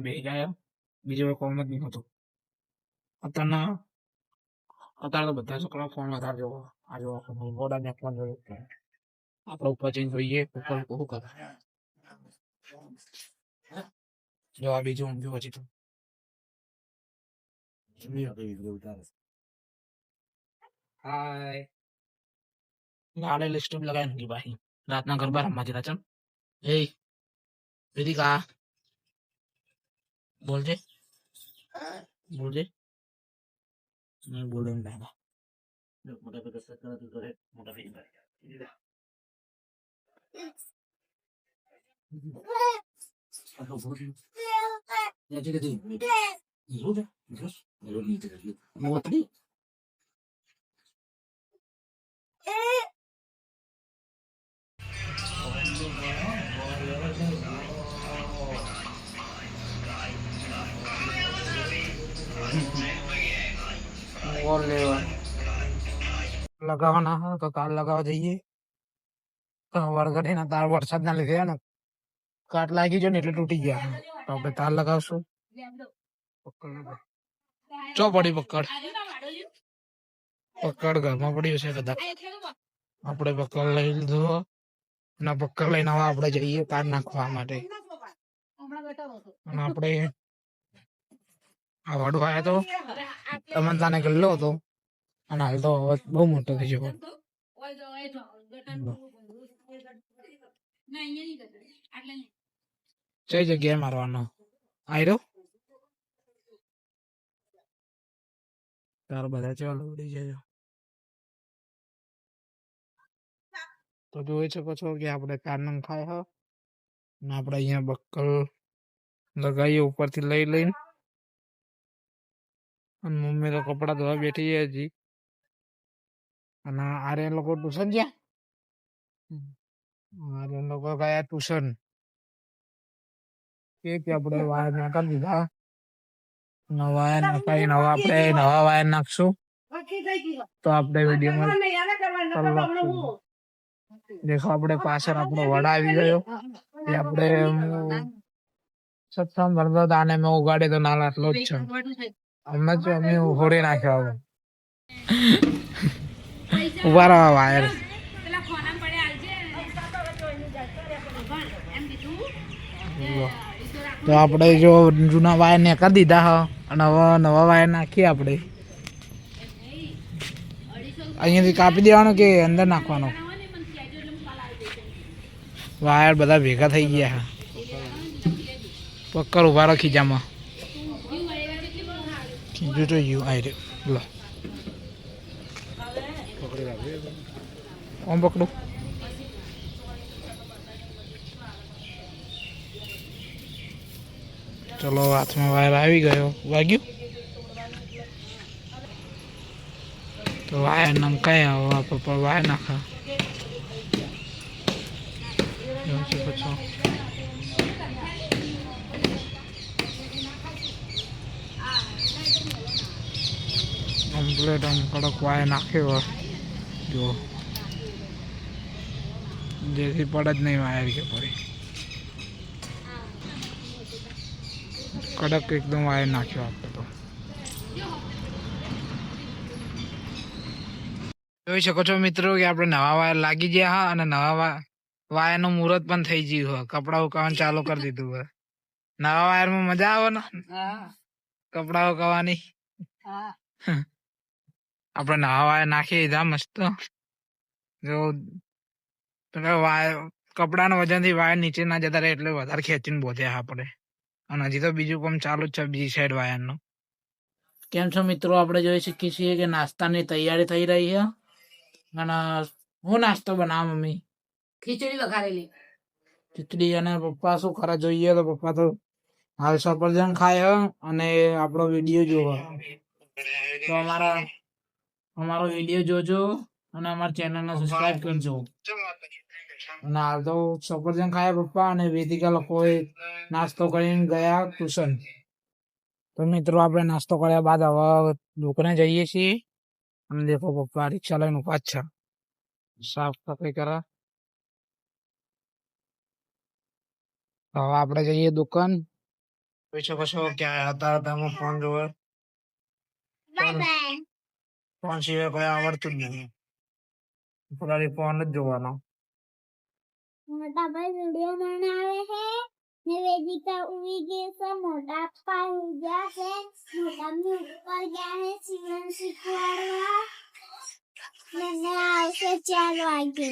બેસી જાય બીજો કોઈ કોમ જ નહીં હોતું અત્યારના અત્યારે તો બધા છોકરા ફોન વધારે જોવો આ જો મોડા ફોન જોયો આપણે ઉપર જઈને જોઈએ ઉપર શું કરે જો આ બીજું ઊંઘ્યું પછી તો હાય ગાડે લિસ્ટ લગાવી નાખી ભાઈ રાતના ગરબા રમવા જતા ચમ એ વેદિકા બોલજે બોલજે નહીં બોલે એમ લાગે મોટા પેલા સત્તર હતું કરે મોટા પેલા મોતરી બોલ લેવા લગાવવાના હોય તો કાલ લગાવવા જઈએ તો વરગડે ના તાર વરસાદ ના લીધે ને કાટ લાગી ગયો ને એટલે તૂટી ગયા તો આપણે તાર લગાવશું ચો પડી પકડ પકડ ઘરમાં પડ્યું છે કદાચ આપણે પકડ લઈ લીધો અને પકડ લઈને હવે આપણે જઈએ તાર નાખવા માટે અને આપણે આ વાડો આવ્યો તો. તમને તાને ગલ્લો હતો અને હાલ તો બહુ મોટો થઈ ગયો. કઈ જગ્યાએ મારવાનો? આયરો? તાર બધા ચાલો ઉડી જજો તો જોઈ શકો છો કે આપણે કાનમ ખાય હ. અને આપણે અહીંયા બક્કલ લગાવીએ ઉપરથી લઈ લઈને. અને મમ્મી તો કપડા ધોવા બેઠી છે હજી. અને આરે લોકો ટ્યુશન ગયા આરે લોકો ગયા ટ્યુશન. કે કે આપણે વાયર નાખી દીધા. નવા વાયર નાખાઈ નવા આપણે નવા વાયર નાખશું. તો આપણે વિડીયોમાં દેખો આપણે પાછળ આપણો વડા આવી ગયો. એ આપણે સત્સંગ ભરતો આને મેં ઉગાડે તો નાલ આટલો જ છે. અમે જ અમે હોડી નાખ્યો આવું. ઊભા રહો વાયર તો આપણે જો જૂના વાયર ને કરી દીધા હો. અને હવે નવા વાયર નાખીએ આપણે. અહીંયાથી કાપી દેવાનો કે અંદર નાખવાનો? વાયર બધા ભેગા થઈ ગયા. પક્કર ઊભા રહો ખીજામાં. યુ આઈ રહ્યો લો ઓમ પકડું ચલો હાથમાં વાયર આવી ગયો વાગ્યું તો વાયર નંકાય હવે પપ્પા વાયર નાખા જોઈ કમ્પ્લેટ આમ કડક વાય નાખ્યો જો. જેથી પડે જ નહીં વાયર કે પડી કડક એકદમ વાયર નાખ્યો આપણે તો. જોઈ શકો છો મિત્રો કે આપણે નવા વાયર લાગી ગયા હા અને નવા વાયરનું મુહૂર્ત પણ થઈ ગયું હોય. કપડાં ઉકાવાનું ચાલુ કરી દીધું હોય. નવા વાયરમાં મજા આવે ને? કપડા ઉકાવવાની આપણે નાવા વાયર નાખી દીધા મસ્ત. જો પેલા વાયર કપડાના વજનથી વાયર નીચે ના જતા રહે એટલે વધારે ખેંચીને બોધ્યા આપણે. અને હજી તો બીજું કામ ચાલુ જ છે બીજી સાઈડ વાયરનું. કેમ છો મિત્રો? આપણે જોઈ શકીએ છીએ કે નાસ્તાની તૈયારી થઈ રહી છે. અને હું નાસ્તો બનાવ મમ્મી? ખીચડી વઘારેલી. ખીચડી અને પપ્પા શું ખરા જોઈએ તો પપ્પા તો હાલ સફરજન ખાય અને આપણો વીડિયો જોવા. તો અમારા અમારો વીડિયો જોજો અને અમારા ચેનલને સબસ્ક્રાઇબ કરજો. અને હાલ તો સફરજન ખાયા પપ્પા અને વેદિકા લોકોએ નાસ્તો કરીને ગયા ટ્યુશન. તો મિત્રો આપણે નાસ્તો કર્યા બાદ હવે દુકાને જઈએ છીએ. અને દેખો પપ્પા રિક્ષા લઈને ઊભા છે. સાફ સફાઈ કરા. હવે આપણે જઈએ દુકાન. પછી કશો ક્યાં હતા તમે ફોન જોવે. બાય બાય ફોન સિવાય કોઈ આવડતું જ નહીં ખાલી ફોન જ જોવાનો મોટા ભાઈ વીડિયો બનાવે છે ને વેદિકા ઉઈ ગઈ છે મોટા પપ્પા ઉઈ ગયા છે મોટા મમ્મી ઉપર ગયા છે જીવન શીખવાડવા મને આવશે ચાર વાગે